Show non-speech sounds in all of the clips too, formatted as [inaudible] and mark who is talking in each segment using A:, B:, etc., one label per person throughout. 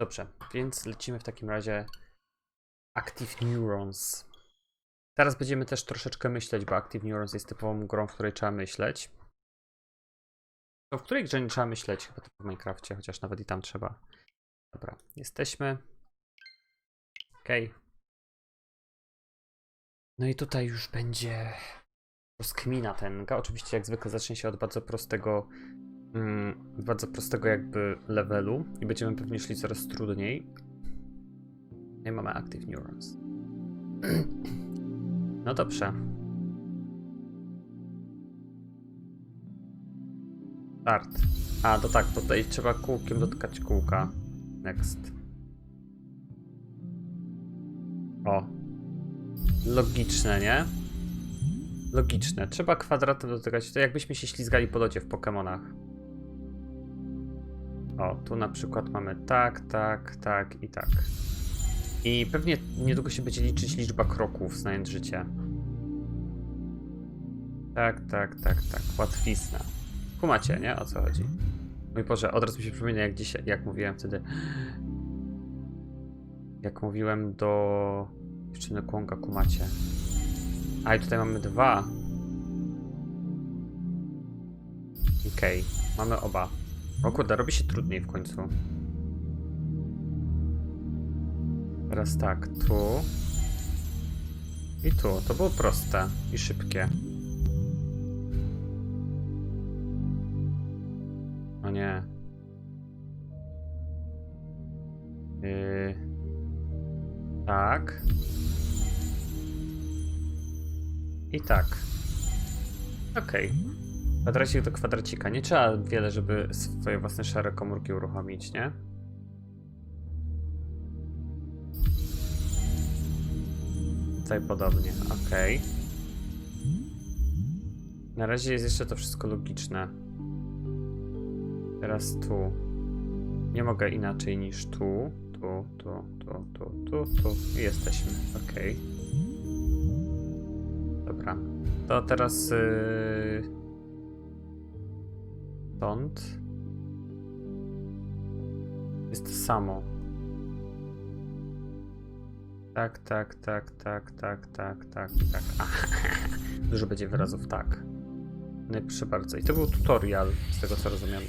A: Dobrze, więc lecimy w takim razie Active Neurons. Teraz będziemy też troszeczkę myśleć, bo Active Neurons jest typową grą, w której trzeba myśleć. To w której grze nie trzeba myśleć? Chyba w Minecrafcie, chociaż nawet i tam trzeba. Dobra, jesteśmy. Okej. No i tutaj już będzie rozkmina tenga. Oczywiście jak zwykle zacznie się od bardzo prostego bardzo prostego jakby levelu i będziemy pewnie szli coraz trudniej. I mamy Active Neurons. [clears throat] No dobrze. Start. A, to tak, tutaj trzeba kółkiem dotykać kółka. Next. O. Logiczne, nie? Logiczne. Trzeba kwadratem dotykać. To jakbyśmy się ślizgali po lodzie w Pokémonach. O, tu na przykład mamy tak, tak, tak i tak. I pewnie niedługo się będzie liczyć liczba kroków, znając życie. Tak, tak, tak, tak. Łatwizna. Kumacie, nie? O co chodzi? Mój Boże, od razu mi się przypomina, jak dzisiaj, jak mówiłem wtedy. Jak mówiłem do dziewczyny Kłąka, kumacie. A i tutaj mamy dwa. Okej, mamy oba. O kurde, robi się trudniej w końcu. Teraz tak, tu. I tu. To było proste i szybkie. O nie. Yy... Tak. I tak. Okej. Kwadracik do kwadracika. Nie trzeba wiele, żeby swoje własne szare komórki uruchomić, nie? Tutaj podobnie. Okej. Na razie jest jeszcze to wszystko logiczne. Teraz tu. Nie mogę inaczej niż tu. Tu, tu, tu, tu, tu, tu. I jesteśmy. Okej. Dobra. To teraz. Yy... Stąd. Jest to samo. Tak, tak, tak, tak, tak, tak, tak, tak. Dużo [laughs] będzie wyrazów tak. I proszę bardzo. I to był tutorial, z tego co rozumiem.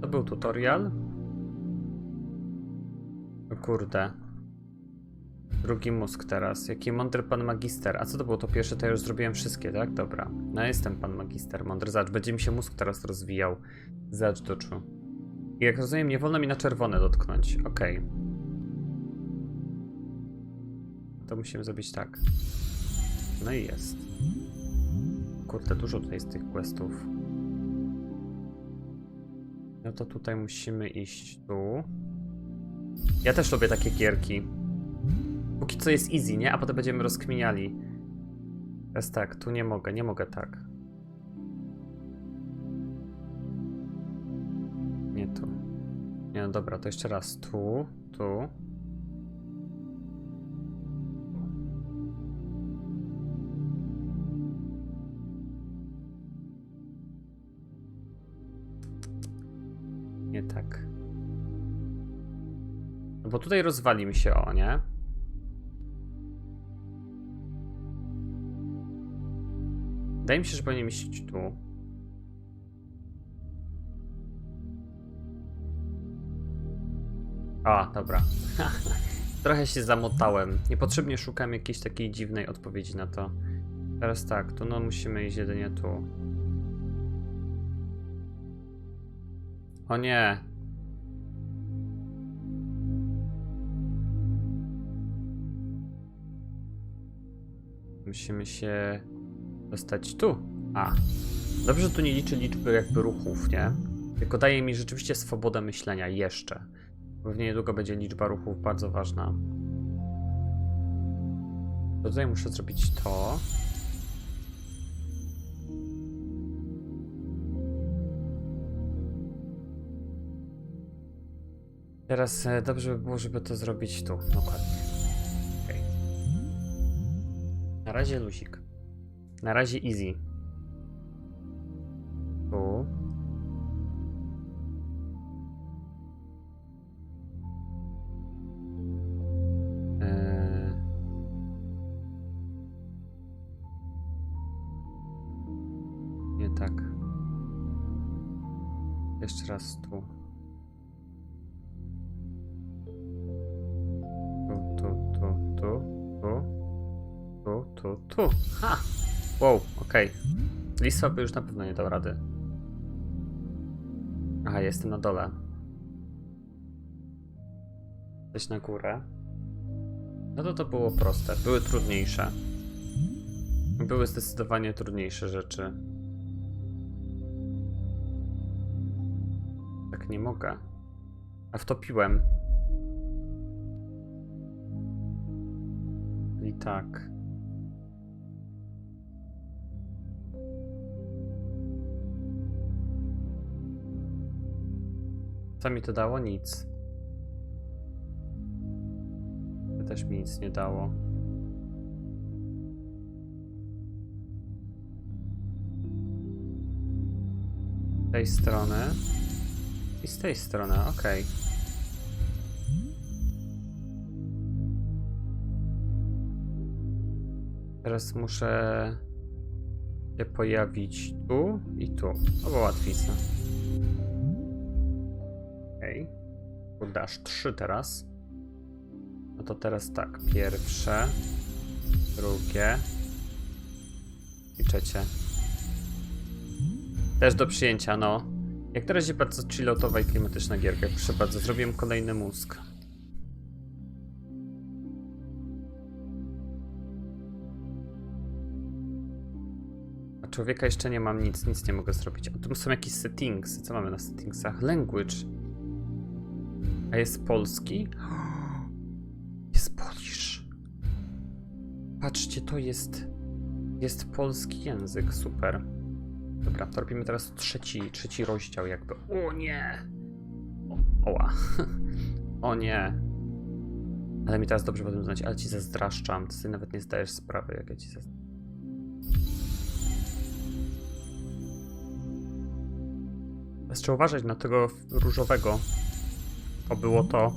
A: To był tutorial. O kurde. Drugi mózg teraz. Jaki mądry pan magister. A co to było to pierwsze? To ja już zrobiłem wszystkie, tak? Dobra. No jestem pan magister, mądry. Zacz, będzie mi się mózg teraz rozwijał. Zacz. I jak rozumiem, nie wolno mi na czerwone dotknąć. Okej. To musimy zrobić tak. No i jest. Kurde, dużo tutaj jest tych questów. No to tutaj musimy iść tu. Ja też lubię takie gierki. Póki co jest easy, nie? A potem będziemy rozkminiali. Teraz tak, tu nie mogę, nie mogę tak. Nie tu. Nie, no dobra, to jeszcze raz. Tu, tu. Nie tak. No bo tutaj rozwali mi się o, nie? Wydaje mi się, że powinien iść tu. A, dobra. [laughs] Trochę się zamotałem. Niepotrzebnie szukam jakiejś takiej dziwnej odpowiedzi na to. Teraz tak, tu no musimy iść jedynie tu. O nie. Musimy się dostać tu. A. Dobrze, że tu nie liczy liczby jakby ruchów, nie? Tylko daje mi rzeczywiście swobodę myślenia jeszcze. Pewnie niedługo będzie liczba ruchów bardzo ważna. To tutaj muszę zrobić to. Teraz e, dobrze by było, żeby to zrobić tu. Dokładnie. Okay. Na razie luzik. Na razie easy. Tu. Eee. Nie tak. Jeszcze raz tu. Tu, tu, tu, tu, tu, tu, tu, tu. Ha! Wow, okej. Lisa by już na pewno nie dał rady. Aha, jestem na dole. Coś na górę. No to to było proste. Były trudniejsze. Były zdecydowanie trudniejsze rzeczy. Tak nie mogę. A wtopiłem. I tak. Co mi to dało? Nic. To też mi nic nie dało. Z tej strony. I z tej strony, okej. Teraz muszę się pojawić tu i tu. To było łatwica. Okej. Okay. Dasz trzy teraz. No to teraz tak. Pierwsze. Drugie. I trzecie. Też do przyjęcia, no. Jak na razie bardzo chilloutowa i klimatyczna gierka. Proszę bardzo, zrobiłem kolejny mózg. A człowieka jeszcze nie mam nic, nic nie mogę zrobić. A tu są jakieś settings. Co mamy na settingsach? Language. A jest polski? [gasps] Jest polish. Patrzcie, to jest. Jest polski język, super. Dobra, to robimy teraz trzeci, trzeci rozdział, jakby. O nie! O, oła. [laughs] o nie. Ale mi teraz dobrze potem znać, ale ci zazdraszczam. Ty sobie nawet nie zdajesz sprawy, jak ja ci zazdraszczam. Trzeba uważać na tego różowego. To było to.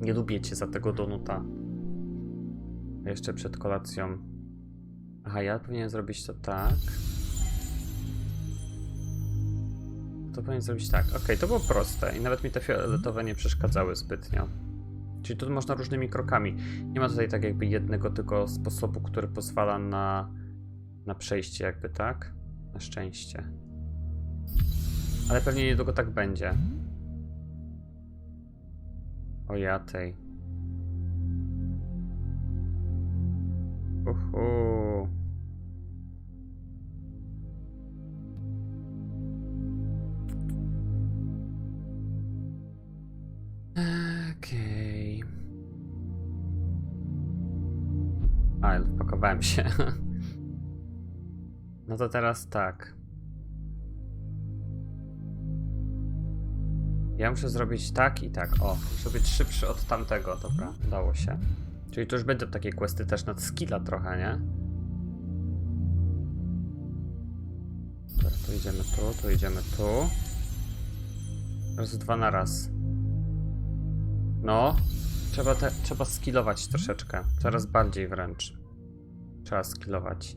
A: Nie lubię cię za tego donuta. Jeszcze przed kolacją. Aha, ja powinienem zrobić to tak. To powinien zrobić tak. Ok, to było proste i nawet mi te fioletowe nie przeszkadzały zbytnio. Czyli tu można różnymi krokami. Nie ma tutaj tak jakby jednego tylko sposobu, który pozwala na, na przejście jakby, tak? Na szczęście. Ale pewnie niedługo tak będzie. O ja tej. Uhu. Okej. A, wpakowałem się. [laughs] No to teraz tak. Ja muszę zrobić tak i tak. O, muszę być szybszy od tamtego, dobra, udało się. Czyli to już będą takie questy też nad skilla trochę, nie? Dobra, tu idziemy tu, tu idziemy tu. Raz dwa na raz. No, trzeba, te, trzeba skillować troszeczkę. Coraz bardziej wręcz. Trzeba skillować.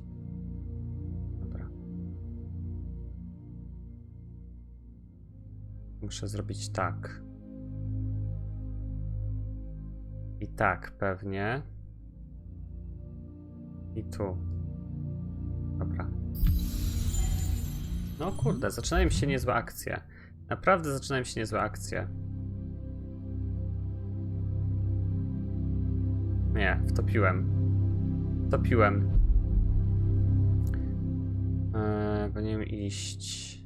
A: Muszę zrobić tak. I tak pewnie. I tu. Dobra. No kurde, zaczynają się niezłe akcje. Naprawdę zaczynają się niezłe akcje. Nie, wtopiłem. Wtopiłem. Eee, powinienem iść.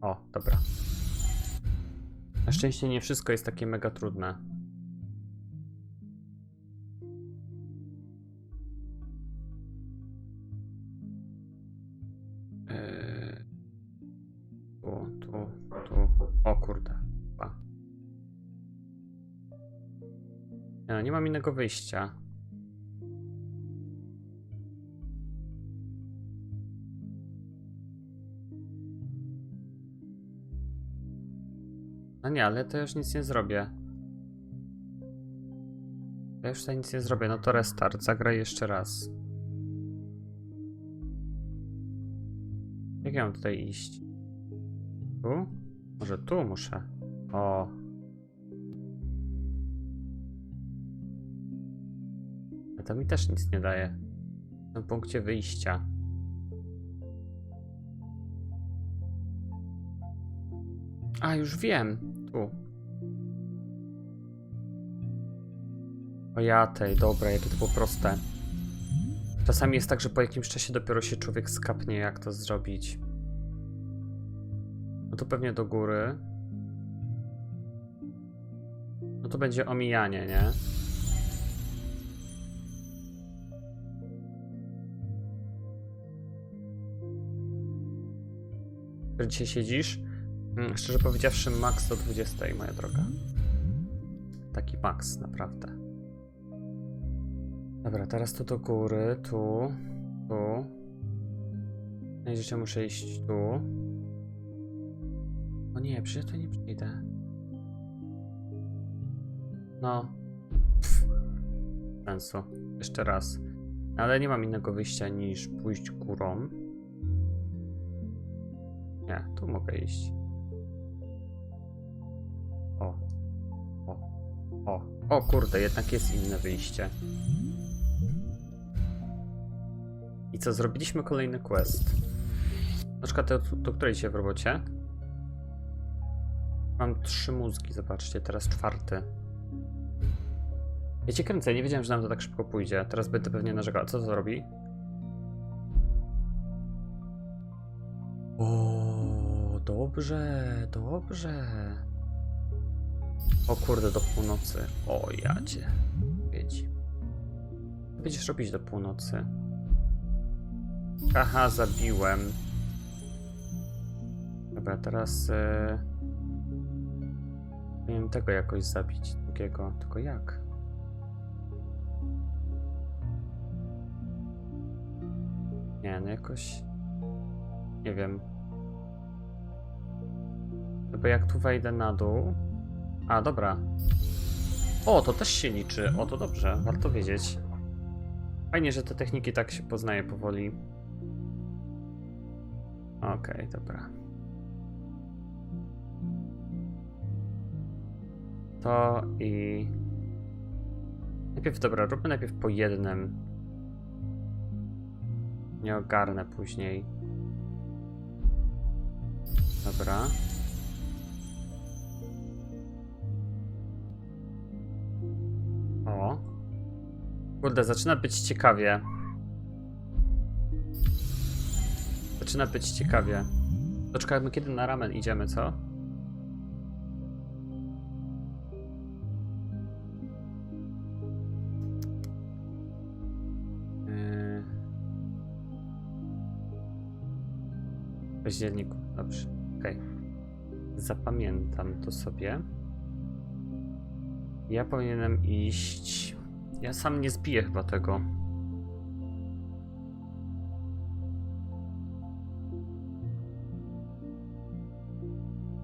A: O, dobra. Na szczęście nie wszystko jest takie mega trudne. Eee, Tu, tu, tu. O kurde. Chyba. Nie, no, nie mam innego wyjścia. Ale to już nic nie zrobię. Ja już tutaj nic nie zrobię, no to restart, zagraj jeszcze raz. Jak ja mam tutaj iść? Tu? Może tu muszę? O. A to mi też nic nie daje. W tym punkcie wyjścia. A, już wiem. Tu. O ja tej, dobra, jakie to było proste. Czasami jest tak, że po jakimś czasie dopiero się człowiek skapnie, jak to zrobić. No to pewnie do góry. No to będzie omijanie, nie? Dzisiaj siedzisz? Mm, Szczerze powiedziawszy, max do 20, moja droga. Taki max, naprawdę. Dobra, teraz tu do góry, tu, tu. Najwyżej muszę iść tu. O nie, przecież tu nie przyjdę. No. Pff. Sensu. Jeszcze raz. Ale nie mam innego wyjścia niż pójść górą. Nie, tu mogę iść. O. O kurde, jednak jest inne wyjście. I co, zrobiliśmy kolejny quest. Na przykład do, do której się w robocie? Mam trzy mózgi, zobaczcie, teraz czwarty. Ja cię kręcę, nie wiedziałem, że nam to tak szybko pójdzie. Teraz będę pewnie narzekał. Co to? O, dobrze, dobrze. O kurde, do północy. O, jadzie. Wiedź. Co będziesz robić do północy? Aha, zabiłem. Dobra, teraz... Yy... Powinienem tego jakoś zabić, drugiego. Tylko jak? Nie, no jakoś... Nie wiem. Bo jak tu wejdę na dół... A, dobra. O, to też się liczy. O, to dobrze, warto wiedzieć. Fajnie, że te techniki tak się poznaje powoli. Okej, dobra. To i... Najpierw, dobra, róbmy najpierw po jednym. Nie ogarnę później. Dobra. Kurde, zaczyna być ciekawie. Zaczyna być ciekawie. Poczekajmy, kiedy na ramen idziemy, co? Yy. W październiku, dobrze. Okej. Zapamiętam to sobie. Ja powinienem iść. Ja sam nie zbiję chyba tego.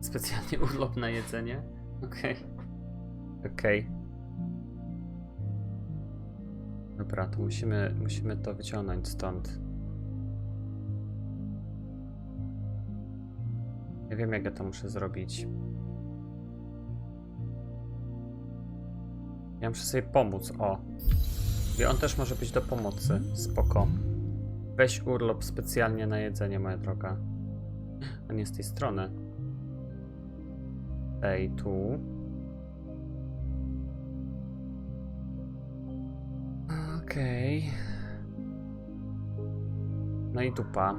A: Specjalnie urlop na jedzenie? Okej. Okej. Dobra, to musimy, musimy to wyciągnąć stąd. Ja wiem, jak ja to muszę zrobić. Ja muszę sobie pomóc, o. I on też może być do pomocy. Spoko. Weź urlop specjalnie na jedzenie, moja droga. A nie z tej strony. Ej, tu. Okej. No i dupa.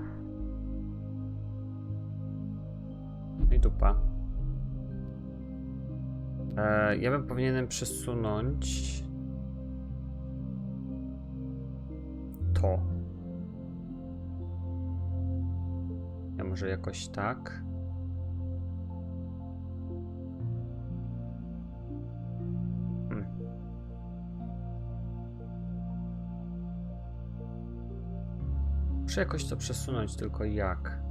A: No i dupa. E, ja bym powinienem przesunąć to. Ja może jakoś tak. Hmm. Muszę jakoś to przesunąć, tylko jak?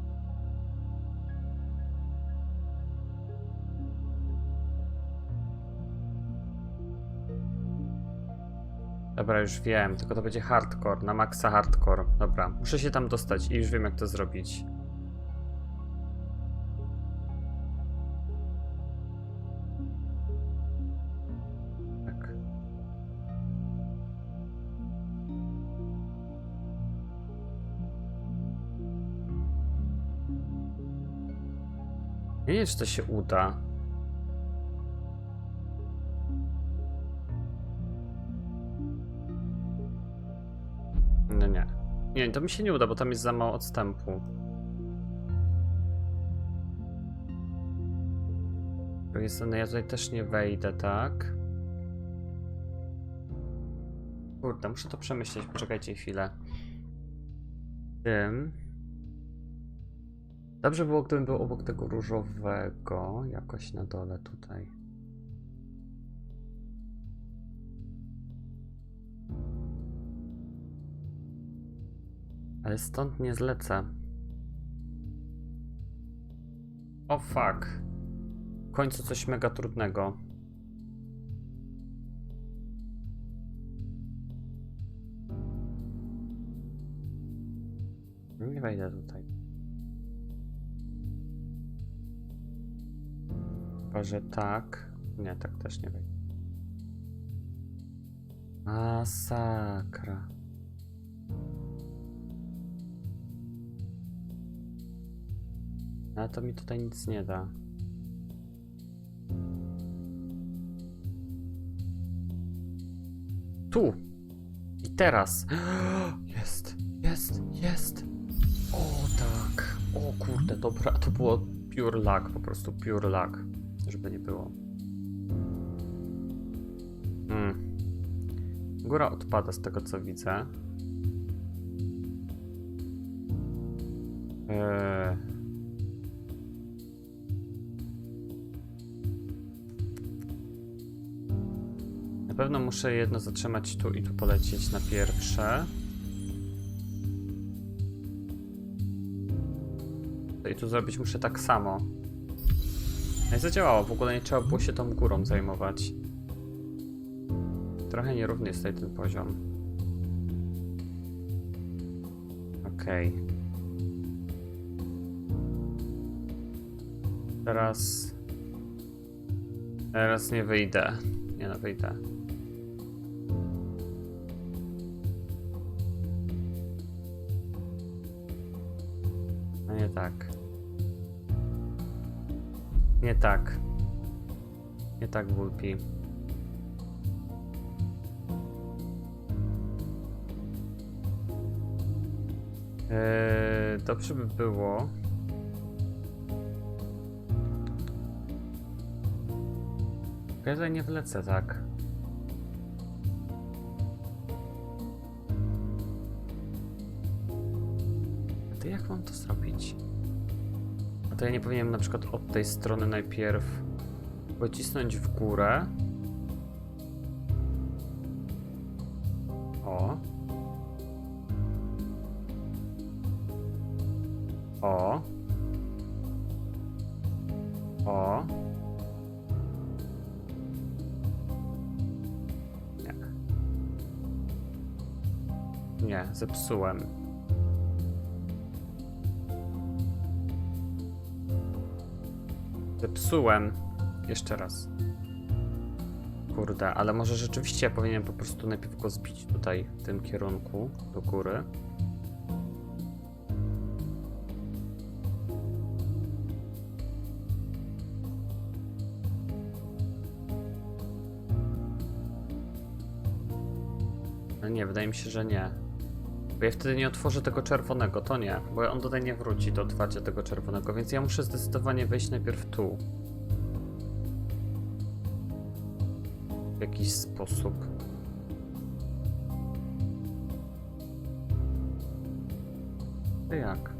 A: Dobra, już wiem, tylko to będzie hardcore, na maksa hardcore. Dobra, muszę się tam dostać i już wiem jak to zrobić. Tak. Nie wiem, czy to się uda. To mi się nie uda, bo tam jest za mało odstępu. Z drugiej strony ja tutaj też nie wejdę, tak? Kurde, muszę to przemyśleć, poczekajcie chwilę. Tym. Dobrze było, gdybym był obok tego różowego, jakoś na dole tutaj. Ale stąd nie zlecę. O fuck. W końcu coś mega trudnego. Nie wejdę tutaj. Chyba, że tak. Nie, tak też nie wejdę. Masakra. Ale to mi tutaj nic nie da. Tu! I teraz! [gasps] Jest! Jest! Jest! O tak! O kurde, dobra, to było pure luck, po prostu pure luck. Żeby nie było. Hmm. Góra odpada z tego co widzę. Eee. Na pewno muszę jedno zatrzymać tu i tu polecieć na pierwsze. I tu zrobić muszę tak samo. No zadziałało, w ogóle nie trzeba było się tą górą zajmować. Trochę nierówny jest tutaj ten poziom. Okej. Teraz... Teraz nie wyjdę. Nie no, wyjdę. Nie tak. Nie tak, Wulpi. Eee, dobrze by było. Ja tutaj nie wlecę tak. To jak mam to zrobić? A to ja nie powinienem na przykład od tej strony najpierw pocisnąć w górę. O. O. O. Nie. Nie, zepsułem. Zepsułem. Jeszcze raz. Kurde, ale może rzeczywiście ja powinienem po prostu najpierw go zbić tutaj w tym kierunku do góry. No nie, wydaje mi się, że nie. Bo ja wtedy nie otworzę tego czerwonego, to nie, bo on tutaj nie wróci do otwarcia tego czerwonego, więc ja muszę zdecydowanie wejść najpierw tu. W jakiś sposób. To jak?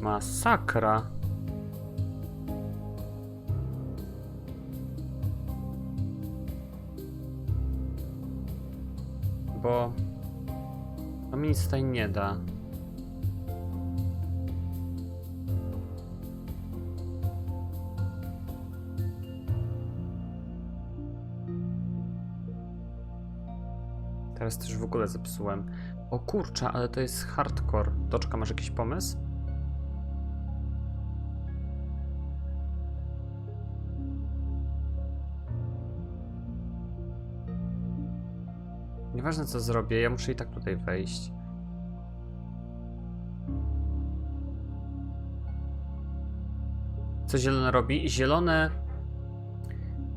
A: Masakra. bo... To mi nic tutaj nie da. Teraz też w ogóle zepsułem. O kurczę, ale to jest hardcore. Toczka, masz jakiś pomysł? Nieważne co zrobię, ja muszę i tak tutaj wejść. Co zielone robi? Zielone.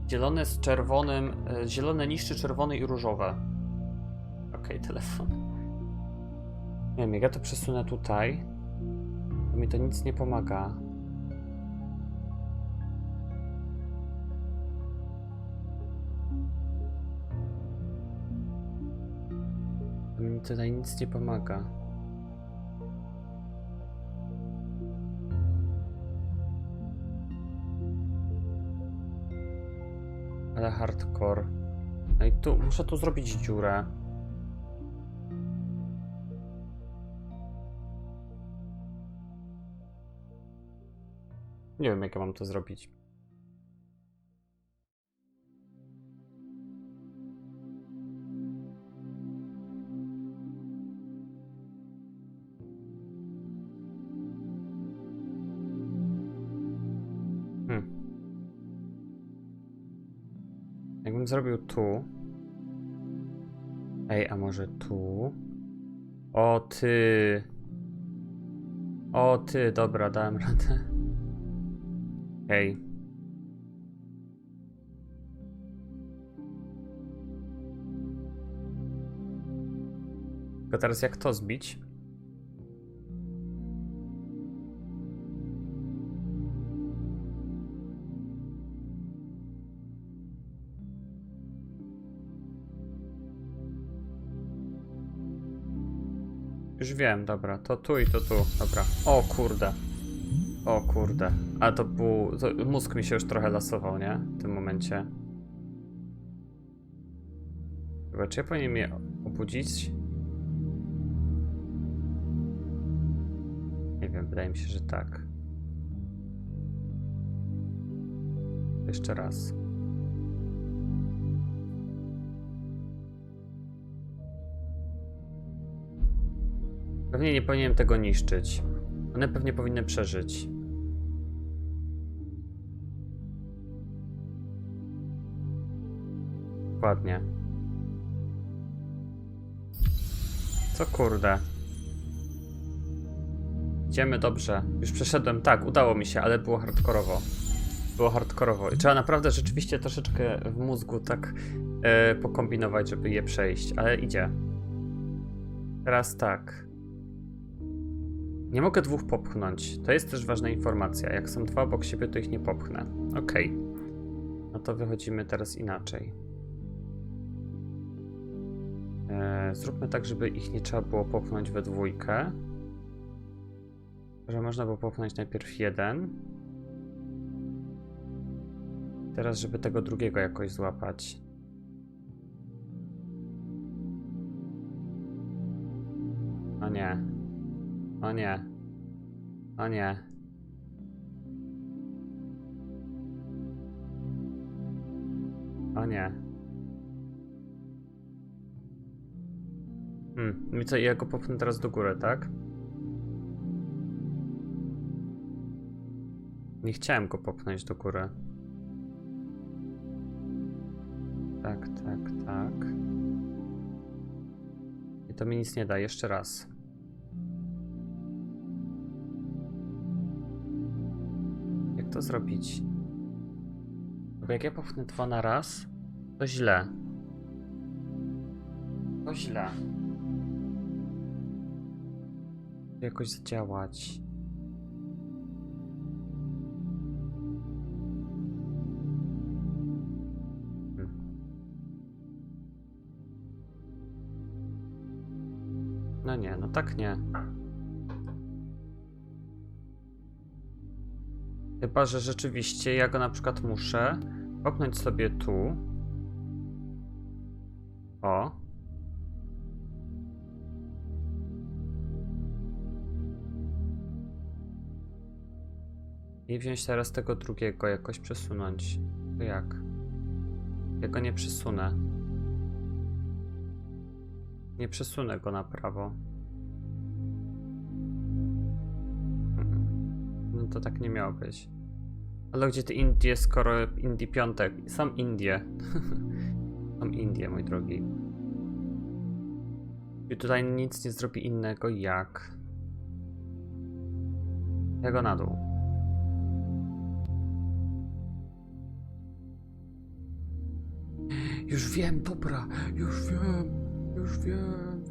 A: Zielone z czerwonym. e, Zielone niszczy czerwony i różowe. Okej, [laughs] telefon. Nie wiem, jak ja to przesunę tutaj, to mi to nic nie pomaga. Tutaj nic nie pomaga. Ale hardcore. No i tu muszę tu zrobić dziurę. Nie wiem, jak ja mam to zrobić. Jakbym zrobił tu. Ej, a może tu? O ty. O ty, dobra, dałem radę. Hej. Tylko teraz jak to zbić? Już wiem, dobra, to tu i to tu, dobra. O kurde. O kurde. A to był. To mózg mi się już trochę lasował, nie? W tym momencie. Chyba, czy ja powinienem je obudzić? Nie wiem, wydaje mi się, że tak. Jeszcze raz. Pewnie nie powinienem tego niszczyć. One pewnie powinny przeżyć. Dokładnie. Co kurde? Idziemy dobrze. Już przeszedłem, tak, udało mi się, ale było hardkorowo. Było hardkorowo. I trzeba naprawdę rzeczywiście troszeczkę w mózgu tak e, pokombinować, żeby je przejść, ale idzie. Teraz tak. Nie mogę dwóch popchnąć. To jest też ważna informacja. Jak są dwa obok siebie, to ich nie popchnę. Okej. No to wychodzimy teraz inaczej. E, zróbmy tak, żeby ich nie trzeba było popchnąć we dwójkę. Że można było popchnąć najpierw jeden. Teraz, żeby tego drugiego jakoś złapać. O nie. O nie. O nie. O nie. Hmm, i co, ja go popchnę teraz do góry, tak? Nie chciałem go popchnąć do góry. Tak, tak, tak. I to mi nic nie da, jeszcze raz. To zrobić? Bo jak ja popchnę dwa na raz, to źle. To źle. Jakoś zadziałać. Hmm. No nie, no tak nie. Chyba, że rzeczywiście ja go na przykład muszę popchnąć sobie tu. O. I wziąć teraz tego drugiego, jakoś przesunąć. To jak? Ja go nie przesunę. Nie przesunę go na prawo. Mhm. No to tak nie miało być. Ale gdzie ty Indie, skoro Indie piątek? Są Indie. [laughs] Są Indie, mój drogi. I tutaj nic nie zrobi innego jak... Tego na dół. Już wiem, dobra, już wiem, już wiem.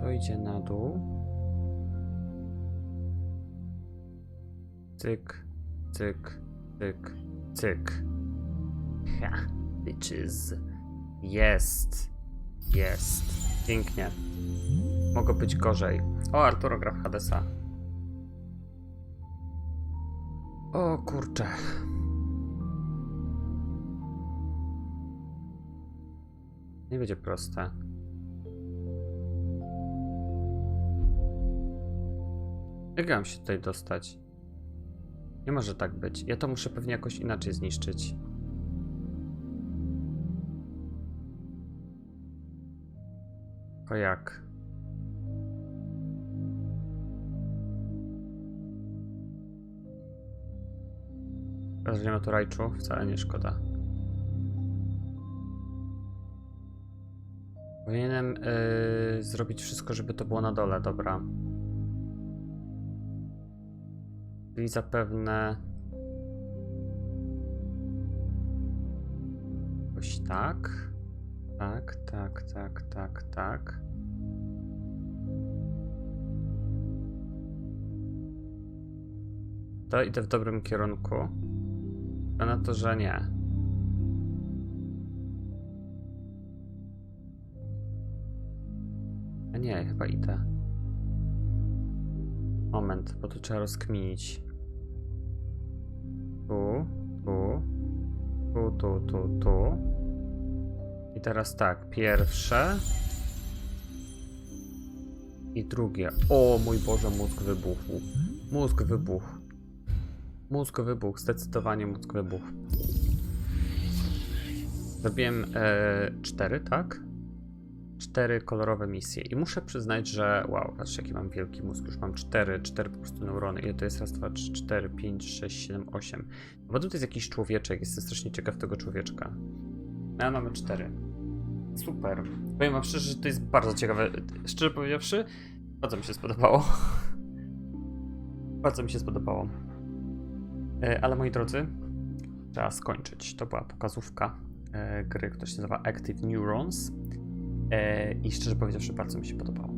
A: To idzie na dół. Cyk, cyk, cyk, cyk. Ha, bitches. Jest, jest. Pięknie. Mogło być gorzej. O, Arturo gra w Hadesa. O kurczę. Nie będzie proste. Jak ja mam się tutaj dostać? Nie może tak być. Ja to muszę pewnie jakoś inaczej zniszczyć. To jak? Ma tu rajczu, wcale nie szkoda. Powinienem yy, zrobić wszystko, żeby to było na dole, dobra. Czyli zapewne... Jakoś tak. Tak, tak, tak, tak, tak. To idę w dobrym kierunku. A na to, że nie. A nie, chyba idę. Moment, bo tu trzeba rozkminić. Tu, tu, tu, tu, tu, tu. I teraz tak, pierwsze. I drugie. O mój Boże, mózg wybuchł. Mózg wybuchł. Mózg wybuchł, zdecydowanie mózg wybuchł. Zrobiłem e, cztery, tak? Cztery kolorowe misje i muszę przyznać, że wow, patrzcie jaki mam wielki mózg, już mam cztery, cztery po prostu neurony. Ile to jest? Raz, dwa, trzy, cztery, pięć, sześć, siedem, osiem. Bo tu jest jakiś człowieczek, jestem strasznie ciekaw tego człowieczka. No, A mamy cztery. Super. Powiem wam szczerze, że to jest bardzo ciekawe. Szczerze powiedziawszy, bardzo mi się spodobało. bardzo mi się spodobało. E, Ale moi drodzy, trzeba skończyć. To była pokazówka e, gry, która się nazywa Active Neurons. E, I szczerze powiedziawszy, bardzo mi się podobało.